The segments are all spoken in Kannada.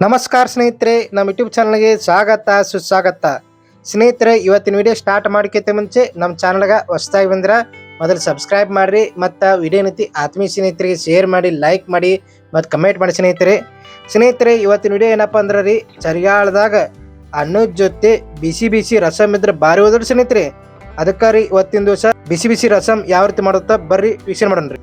ನಮಸ್ಕಾರ ಸ್ನೇಹಿತರೆ, ನಮ್ಮ ಯೂಟ್ಯೂಬ್ ಚಾನಲ್ಗೆ ಸ್ವಾಗತ, ಸುಸ್ವಾಗತ. ಸ್ನೇಹಿತರೆ, ಇವತ್ತಿನ ವಿಡಿಯೋ ಸ್ಟಾರ್ಟ್ ಮಾಡೋಕ್ಕಿಂತ ಮುಂಚೆ ನಮ್ಮ ಚಾನಲ್ಗೆ ಹೊಸದಾಗಿ ಬಂದ್ರೆ ಮೊದಲು ಸಬ್ಸ್ಕ್ರೈಬ್ ಮಾಡಿರಿ, ಮತ್ತು ವಿಡಿಯೋ ನೀತಿ ಆತ್ಮೀಯ ಸ್ನೇಹಿತರಿಗೆ ಶೇರ್ ಮಾಡಿ ಲೈಕ್ ಮಾಡಿ, ಮತ್ತು ಕಮೆಂಟ್ ಮಾಡಿ ಸ್ನೇಹಿತರೆ. ಸ್ನೇಹಿತರೆ, ಇವತ್ತಿನ ವಿಡಿಯೋ ಏನಪ್ಪ ಅಂದ್ರೆ ರೀ, ಚಳಿಗಾಲದಾಗ ಅನ್ನದ ಜೊತೆ ಬಿಸಿ ಬಿಸಿ ರಸಮ್ ಇದ್ರೆ ಭಾರಿ ಹೋದ್ರಿ ಸ್ನೇಹಿತರೆ. ಅದಕ್ಕೆ ರೀ, ಇವತ್ತಿನ ದಿವಸ ಬಿಸಿ ಬಿಸಿ ರಸಮ್ ಯಾವ ರೀತಿ ಮಾಡುತ್ತಾ ಬರ್ರಿ, ವೀಕ್ಷಣೆ ಮಾಡೋಣ ರೀ.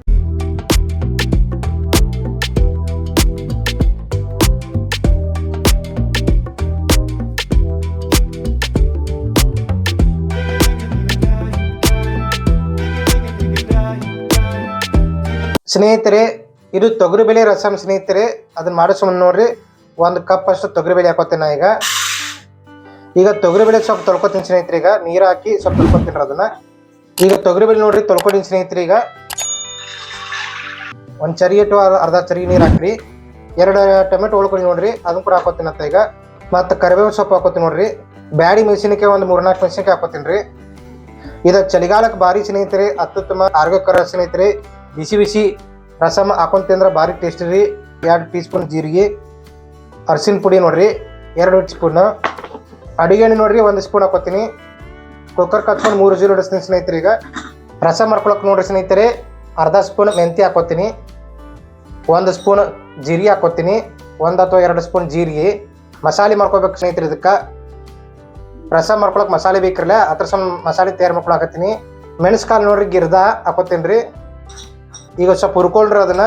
ಸ್ನೇಹಿತರೆ, ಇದು ತೊಗರಿಬೇಳೆ ರಸಮ್ ಸ್ನೇಹಿತರೆ, ಅದನ್ನ ಮಾಡಿಸ್ಕೊಂಡು ನೋಡ್ರಿ. ಒಂದು ಕಪ್ ಅಷ್ಟು ತೊಗರಿಬೇಳೆ ಹಾಕೋತೀನಿ ನಾ ಈಗ. ಈಗ ತೊಗರಿಬೇಳೆ ಸ್ವಲ್ಪ ತೊಳ್ಕೊತೀನಿ ಸ್ನೇಹಿತರೆ, ಈಗ ನೀರು ಹಾಕಿ ಸ್ವಲ್ಪ ತೊಳ್ಕೊತೀನಿ ಅದನ್ನ. ಈಗ ತೊಗರಿಬೇಳೆ ನೋಡ್ರಿ, ತೊಳ್ಕೊತೀನಿ ಸ್ನೇಹಿತರೆ ಈಗ. ಒಂದು ಚರಿ ಅರ್- ಅರ್ಧ ಚರಿ ನೀರು ಹಾಕ್ರಿ. ಎರಡು ಟೊಮೆಟೊ ಉಳ್ಕೊಂಡು ನೋಡ್ರಿ, ಅದನ್ನ ಕೂಡ ಹಾಕೋತೀನಿ ಅಂತ ಈಗ. ಮತ್ತು ಕರಿಬೇವು ಸೊಪ್ಪು ಹಾಕೋತೀನಿ ನೋಡ್ರಿ. ಬ್ಯಾಡಿ ಮೆಣಸಿನಕಾಯಿ ಒಂದು ಮೂರ್ನಾಲ್ಕು ಮೆಣಸಿನಕಾಯಿ ಹಾಕೋತೀನಿ ರೀ. ಇದು ಚಳಿಗಾಲಕ್ಕೆ ಭಾರಿ ಸ್ನೇಹಿತರೆ, ಅತ್ಯುತ್ತಮ ಆರೋಗ್ಯಕರ ಸ್ನೇಹಿತರೆ, ಬಿಸಿ ಬಿಸಿ. ರಸಮ್ ಹಾಕೊಂಡು ತಿಂದ್ರೆ ಭಾರಿ ಟೇಸ್ಟ್ ರೀ. ಎರಡು ಟೀ ಸ್ಪೂನ್ ಜೀರಿಗೆ ಅರ್ಸಿನ ಪುಡಿ ನೋಡ್ರಿ, ಎರಡು ಸ್ಪೂನ್ ಅಡುಗೆ ಎಣ್ಣೆ ನೋಡ್ರಿ, ಒಂದು ಸ್ಪೂನ್ ಹಾಕೋತೀನಿ. ಕುಕ್ಕರ್ ಕತ್ಕೊಂಡು ಮೂರು ಜೀರು ಹಿಡಿಸ್ತೀನಿ ಸ್ನೇಹಿತರೆ ಈಗ. ರಸ ಮಾಡ್ಕೊಳಕ್ಕೆ ನೋಡ್ರಿ ಸ್ನೇಹಿತರೆ, ಅರ್ಧ ಸ್ಪೂನ್ ಮೆಂತಿ ಹಾಕೋತೀನಿ. ಒಂದು ಸ್ಪೂನ್ ಜೀರಿಗೆ ಹಾಕೋತೀನಿ. ಒಂದು ಅಥವಾ ಎರಡು ಸ್ಪೂನ್ ಜೀರಿಗೆ. ಮಸಾಲೆ ಮಾಡ್ಕೋಬೇಕು ಸ್ನೇಹಿತರೆ ಇದಕ್ಕೆ. ರಸ ಮಾಡ್ಕೊಳಕ್ಕೆ ಮಸಾಲೆ ಬೇಕಿರಲ್ಲ ಅದ್ರ ಸಮ ಮಸಾಲೆ ತಯಾರು ಮಾಡ್ಕೊಳಕತ್ತೀನಿ ಮೆಣಸ್ಕಾಲು ನೋಡ್ರಿ ಗಿರ್ದ ಹಾಕೋತೀನಿ ರೀ. ಈಗ ಸ್ವಲ್ಪ ಹುರ್ಕೊಳ್ರಿ ಅದನ್ನ.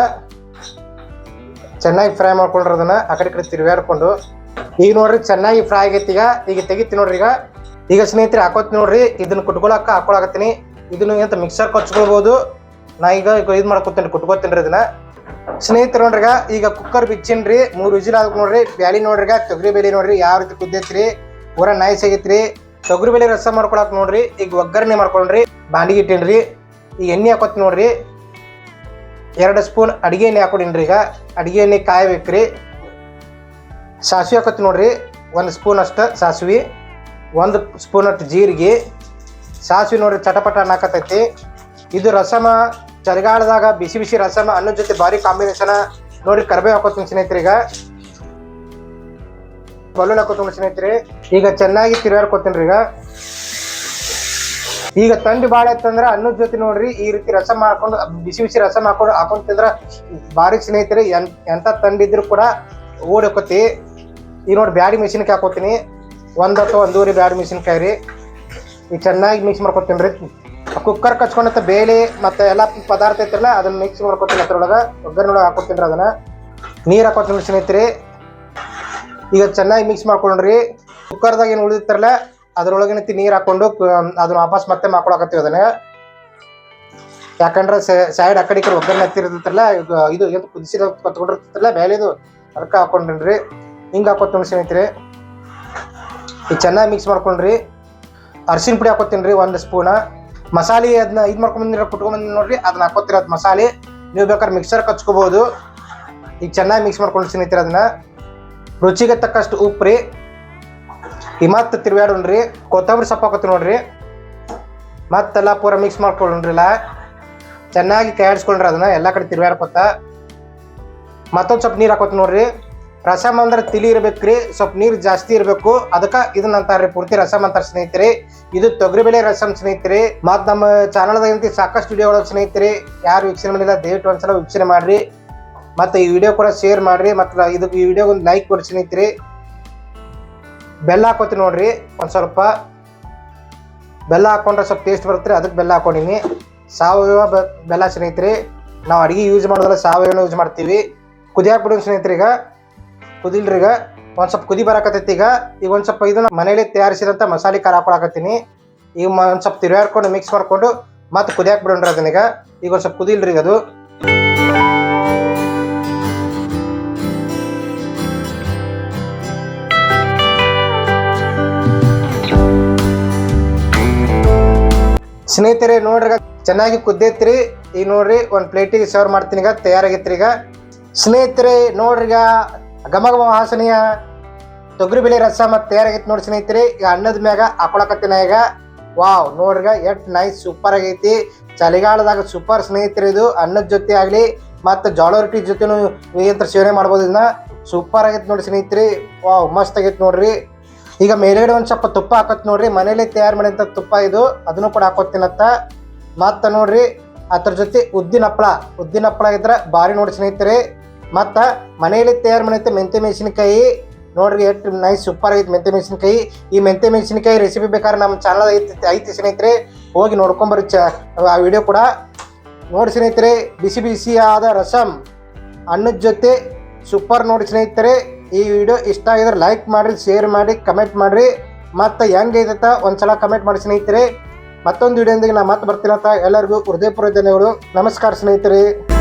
ಚೆನ್ನಾಗಿ ಫ್ರೈ ಮಾಡ್ಕೊಳ್ರಿ ಅದನ್ನ. ಆ ಕಡೆ ಕಡೆ ಈಗ ನೋಡ್ರಿ ಚೆನ್ನಾಗಿ ಫ್ರೈ ಆಗೈತಿ ಈಗ. ಈಗ ತೆಗಿತೀನಿ ನೋಡ್ರಿ ಈಗ. ಈಗ ಸ್ನೇಹಿತರೆ ಹಾಕೋತಿ ನೋಡ್ರಿ. ಇದನ್ನ ಕುಟ್ಕೊಳಕ್ಕೆ ಹಾಕೊಳಕತ್ತೀನಿ. ಇದನ್ನ ಎಂತ ಮಿಕ್ಸರ್ ಕೊಚ್ಕೊಳ್ಬೋದು. ನಾ ಈಗ ಇದು ಮಾಡ್ಕೊತೀನಿ ಕುಟ್ಕೋತೀನಿ ರೀ ಇದನ್ನ. ಸ್ನೇಹಿತರು ನೋಡ್ರಿ ಈಗ. ಈಗ ಕುಕ್ಕರ್ ಬಿಚ್ಚಿನ್ರಿ. ಮೂರು ವಿಜಿಲ್ ಆಗ ನೋಡ್ರಿ. ಬ್ಯಾಳಿ ನೋಡ್ರಿಗ ಈಗ. ತೊಗರಿ ಬೇಳೆ ನೋಡ್ರಿ. ಯಾವ ರೀತಿ ಕುದ್ದೈತ್ರಿ. ಪೂರ ನೈಸ್ ಆಗೈತ್ರಿ. ತೊಗರಿ ಬೇಳೆ ರಸ ಮಾಡ್ಕೊಳಕ್ ನೋಡ್ರಿ. ಈಗ ಒಗ್ಗರಣೆ ಮಾಡ್ಕೊಂಡ್ರಿ ಬಾಂಡಿಗೆ ಇಟ್ಟಿನ್ರಿ. ಈಗ ಎಣ್ಣೆ ಹಾಕೋತಿ ನೋಡ್ರಿ. ಎರಡು ಸ್ಪೂನ್ ಅಡುಗೆ ಎಣ್ಣೆ ಹಾಕೊಂಡಿನ್ರಿ ಈಗ. ಅಡುಗೆ ಎಣ್ಣೆ ಕಾಯಬೇಕ್ರಿ. ಸಾಸಿವೆ ಹಾಕೋತಿ ನೋಡ್ರಿ. ಒಂದು ಸ್ಪೂನ್ ಅಷ್ಟು ಸಾಸಿವೆ, ಒಂದು ಸ್ಪೂನ್ ಅಷ್ಟು ಜೀರಿಗೆ. ಸಾಸಿವೆ ನೋಡ್ರಿ ಚಟಪಟ ಅನ್ನಕತ್ತೈತಿ. ಇದು ರಸಮ, ಚಳಿಗಾಲದಾಗ ಬಿಸಿ ಬಿಸಿ ರಸಮ ಅನ್ನದ ಜೊತೆ ಭಾರಿ ಕಾಂಬಿನೇಷನ್ ನೋಡಿ ಕರ್ಬೇವು ಹಾಕೋತೀನಿ ಸ್ನೇಹಿತರೆ ಈಗ. ಬಲೂನ್ ಹಾಕೋತೀನಿ ಸ್ನೇಹಿತರೆ. ಈಗ ಚೆನ್ನಾಗಿ ತಿರುಗಾಡ್ಕೊತೀನಿ ಈಗ. ಈಗ ತಂಡಿ ಬಾಳೆ ಇತ್ತಂದ್ರ ಅನ್ನದ ಜೊತೆ ನೋಡ್ರಿ ಈ ರೀತಿ ರಸ ಮಾಡ್ಕೊಂಡು, ಬಿಸಿ ಬಿಸಿ ರಸ ಮಾಡ್ಕೊಂಡು ಹಾಕೊಂಡು ತಿಂದ್ರ ಬಾರಿ ಸ್ನೇಹಿತರೆ ಎಂತ ತಂಡಿದ್ರು ಕೂಡ ಓಡಿ ಈ ಈಗ ನೋಡಿ ಬ್ಯಾಡಿ ಮೆಣಸಿನ್ಕಾಯಿ ಹಾಕೋತೀನಿ. ಒಂದ್ ಅಥವಾ ಒಂದೂವರೆ ಬ್ಯಾಡಿ ಮೆಣಸಿನ್ಕಾಯಿ ರೀ. ಈಗ ಚೆನ್ನಾಗಿ ಮಿಕ್ಸ್ ಮಾಡ್ಕೊತೀನಿ ರೀ. ಕುಕ್ಕರ್ ಕಚ್ಕೊಂಡಂತ ಬೇಳೆ ಮತ್ತೆ ಎಲ್ಲ ಪದಾರ್ಥ ಐತಿರಲ್ಲ, ಅದನ್ನ ಮಿಕ್ಸ್ ಮಾಡ್ಕೊತೀನಿ ಅದ್ರೊಳಗೆ. ಒಗ್ಗರಣೆ ಹಾಕೋತೀನಿ ಅದನ್ನ. ನೀರು ಹಾಕೋತೀನಿ ಸ್ನೇಹಿತರೆ. ಈಗ ಚೆನ್ನಾಗಿ ಮಿಕ್ಸ್ ಮಾಡ್ಕೊಂಡ್ರಿ. ಕುಕ್ಕರ್ದಾಗ ಏನು ಉಳಿದಿರ್ತಾರಲ್ಲ ಅದ್ರೊಳಗಿನ ನೀರು ಹಾಕೊಂಡು ಅದನ್ನ ವಾಪಸ್ ಮತ್ತೆ ಮಾಡ್ಕೊಳಕತ್ತೀವಿ ಅದನ್ನ. ಯಾಕಂದ್ರೆ ಸೈಡ್ ಆ ಕಡೆ ಕಡೆ ಒಗ್ಗರಣೆ ಹತ್ತಿರ್ತೈತಲ್ಲ ಇದು ಏನು ಕುದಿಸಿದ ಕತ್ಕೊಂಡಿರ್ತೈತಲ್ಲ ಬೇಲೆದು, ಅದಕ್ಕೆ ಹಾಕೊಂಡ್ರಿ. ಹಿಂಗೆ ಹಾಕೋತೀನಿ ಸ್ನೇಹಿತರೆ. ಈ ಚೆನ್ನಾಗಿ ಮಿಕ್ಸ್ ಮಾಡ್ಕೊಂಡ್ರಿ. ಅರ್ಶಿನ ಪುಡಿ ಹಾಕೋತೀನಿ ರೀ ಒಂದು ಸ್ಪೂನ. ಮಸಾಲೆ ಅದನ್ನ ಇದು ಮಾಡ್ಕೊಂಬಂದಿರ ಕುಟ್ಕೊಂಬಂದಿನ ನೋಡ್ರಿ, ಅದನ್ನ ಹಾಕೋತಿರೋದು ಮಸಾಲೆ. ನೀವು ಬೇಕಾದ್ರೆ ಮಿಕ್ಸರ್ ಕಚ್ಕೋಬಹುದು ಈಗ ಚೆನ್ನಾಗಿ ಮಿಕ್ಸ್ ಮಾಡ್ಕೊಂಡು ಸ್ನೇಹಿತರೆ ಅದನ್ನ. ರುಚಿಗೆ ತಕ್ಕಷ್ಟು ಉಪ್ಪು ರೀ ಈ ಮತ್ತೆ ತಿರ್ಗಾಡೋಣ್ರಿ ಕೊತ್ತಂಬರಿ ಸೊಪ್ಪು ಹಾಕತ್ತಿ ನೋಡ್ರಿ. ಮತ್ತೆಲ್ಲ ಪೂರ ಮಿಕ್ಸ್ ಮಾಡ್ಕೊಳ್ಳೋಣ್ರಿಲ್ಲ ಚೆನ್ನಾಗಿ ಕೈಯಾಡಿಸ್ಕೊಂಡ್ರಿ ಅದನ್ನ ಎಲ್ಲ ಕಡೆ ತಿರ್ವ್ಯಾಡ್ಕೊತ ಮತ್ತೊಂದು ಸ್ವಲ್ಪ ನೀರು ಹಾಕೋತ ನೋಡ್ರಿ. ರಸಮ್ ಅಂದ್ರೆ ತಿಳಿ ಇರ್ಬೇಕ್ರಿ ಸ್ವಲ್ಪ ನೀರು ಜಾಸ್ತಿ ಇರಬೇಕು. ಅದಕ್ಕೆ ಇದನ್ನ ಅಂತಾರ್ರಿ ಪೂರ್ತಿ ರಸಮ್ ಅಂತಾರ ಸ್ನೇಹಿತರೆ. ಇದು ತೊಗರಿಬೇಳೆ ರಸಮ್ ಸ್ನೇಹಿತರೆ. ಮತ್ತು ನಮ್ಮ ಚಾನಲ್ದಾಗಂತ ಸಾಕಷ್ಟು ವಿಡಿಯೋ ಒಳಗೆ ಸ್ನೇಹಿತರೆ. ಯಾರು ವೀಕ್ಷಣೆ ಮಾಡಿಲ್ಲ, ದಯವಿಟ್ಟು ಒಂದ್ಸಲ ವೀಕ್ಷಣೆ ಮಾಡ್ರಿ. ಮತ್ತು ಈ ವಿಡಿಯೋ ಕೂಡ ಶೇರ್ ಮಾಡ್ರಿ. ಮತ್ತು ಇದಕ್ಕೆ ಈ ವಿಡಿಯೋಗೆ ಒಂದು ಲೈಕ್ ಕೊಡಿ ಸ್ನೇಹಿತರೆ. ಬೆಲ್ಲ ಹಾಕೋತೀನಿ ನೋಡ್ರಿ, ಒಂದು ಸ್ವಲ್ಪ. ಬೆಲ್ಲ ಹಾಕೊಂಡ್ರೆ ಸ್ವಲ್ಪ ಟೇಸ್ಟ್ ಬರುತ್ತೆ, ಅದಕ್ಕೆ ಬೆಲ್ಲ ಹಾಕೊಂಡೀನಿ. ಸಾವಯವ ಬೆಲ್ಲ ಸ್ನೇಹಿತರೆ, ನಾವು ಅಡಿಗೆ ಯೂಸ್ ಮಾಡೋದ್ರಲ್ಲಿ ಸಾವಯವ ಯೂಸ್ ಮಾಡ್ತೀವಿ. ಕುದಿ ಬಿಡೋಣ ಸ್ನೇಹಿತರೆ ಈಗ. ಕುದಿಲ್ರಿ ಈಗ. ಒಂದು ಸ್ವಲ್ಪ ಕುದಿ ಬರಕತ್ತೈತಿ ಈಗ. ಈಗ ಒಂದು ಸ್ವಲ್ಪ ಇದನ್ನ ಮನೇಲಿ ತಯಾರಿಸಿದಂಥ ಮಸಾಲೆ ಖಾರ ಹಾಕೊಳಕತ್ತೀನಿ. ಈಗ ಒಂದು ಸ್ವಲ್ಪ ತಿರುಗಾಡ್ಕೊಂಡು ಮಿಕ್ಸ್ ಮಾಡಿಕೊಂಡು ಮತ್ತೆ ಕುದಿ ಬಿಡೋಣ್ರಿ ಅದನ್ನೀಗ ಈಗ ಒಂದು ಸ್ವಲ್ಪ ಕುದಿಲ್ರಿ ಈಗ ಅದು. ಸ್ನೇಹಿತರೆ, ನೋಡ್ರಿ, ಚೆನ್ನಾಗಿ ಕುದ್ದೈತ್ರಿ. ಈಗ ನೋಡ್ರಿ, ಒಂದು ಪ್ಲೇಟಿಗೆ ಸರ್ವ್ ಮಾಡ್ತೀನಿ ಈಗ, ತಯಾರಾಗೈತ್ರಿ ಈಗ. ಸ್ನೇಹಿತರೆ, ನೋಡ್ರಿ ಘಮ ಘಮ ವಾಸನೆಯ ತೊಗರಿಬೇಳೆ ರಸ ಮತ್ತೆ ತಯಾರಾಗೈತಿ ನೋಡಿ ಸ್ನೇಹಿತರೆ. ಈಗ ಅನ್ನದ ಮ್ಯಾಗ ಹಾಕೊಳಕತ್ತಿನ ಈಗ. ವಾವ್ ನೋಡ್ರಿಗ ಎಟ್ ನೈಸ್ ಸೂಪರ್ ಆಗೈತಿ. ಚಳಿಗಾಲದಾಗ ಸೂಪರ್ ಸ್ನೇಹಿತರೆ ಇದು. ಅನ್ನದ ಜೊತೆ ಆಗ್ಲಿ, ಮತ್ತು ಜೋಳ ರೊಟ್ಟಿ ಜೊತೆನೂ ಏನಂತ ಸೇವನೆ ಮಾಡ್ಬೋದು ಇದನ್ನ. ಸೂಪರ್ ಆಗೈತಿ ನೋಡಿ ಸ್ನೇಹಿತರೆ. ವಾವ್, ಮಸ್ತ್ ಆಗೈತಿ ನೋಡ್ರಿ. ಈಗ ಮೇಲ್ಗಡೆ ಒಂದು ಸ್ವಲ್ಪ ತುಪ್ಪ ಹಾಕತ್ ನೋಡ್ರಿ. ಮನೇಲಿ ತಯಾರು ಮಾಡಿದಂಥ ತುಪ್ಪ ಇದು. ಅದನ್ನು ಕೂಡ ಹಾಕೋತೀನತ್ತ ಮತ್ತು ನೋಡ್ರಿ, ಅದ್ರ ಜೊತೆ ಉದ್ದಿನ ಹಪ್ಪಳ. ಉದ್ದಿನ ಹಪ್ಪಳ ಇದ್ರೆ ಭಾರಿ ನೋಡಿ ಸ್ನೇಹಿತರೆ. ಮತ್ತು ಮನೆಯಲ್ಲಿ ತಯಾರು ಮಾಡಿದಂಥ ಮೆಂತೆ ಮೆಣಸಿನಕಾಯಿ. ನೋಡ್ರಿ, ಎಷ್ಟು ನೈಸ್ ಸೂಪರ್ ಆಗೈತೆ ಮೆಂತೆ ಮೆಣಸಿನಕಾಯಿ. ಈ ಮೆಂತೆ ಮೆಣಸಿನಕಾಯಿ ರೆಸಿಪಿ ಬೇಕಾದ್ರೆ ನಮ್ಮ ಚಾನಲ್ ಐತಿ ಐತಿ ಸ್ನೇಹಿತರೆ. ಹೋಗಿ ನೋಡ್ಕೊಂಬರ್ರಿ ಚ ಆ ವಿಡಿಯೋ ಕೂಡ. ನೋಡಿ ಸ್ನೇಹಿತರೆ, ಬಿಸಿ ಬಿಸಿ ಆದ ರಸಂ. ಅನ್ನದ ಜೊತೆ ಸೂಪರ್ ನೋಡಿ ಸ್ನೇಹಿತರೆ. ಈ ವಿಡಿಯೋ ಇಷ್ಟ ಆಗಿದ್ರೆ ಲೈಕ್ ಮಾಡಿರಿ ಶೇರ್ ಮಾಡಿ ಕಮೆಂಟ್ ಮಾಡಿರಿ. ಮತ್ತು ಹೆಂಗೈತ ಒಂದ್ಸಲ ಕಮೆಂಟ್ ಮಾಡಿ ಸ್ನೇಹಿತರೆ. ಮತ್ತೊಂದು ವಿಡಿಯೋದೊಂದಿಗೆ ನಾ ಮತ್ತೆ ಬರ್ತೀನಂತ ಎಲ್ಲರಿಗೂ ಹೃದಯಪೂರ್ವ ಧನ್ಯವಾದಗಳು. ನಮಸ್ಕಾರ ಸ್ನೇಹಿತರೆ.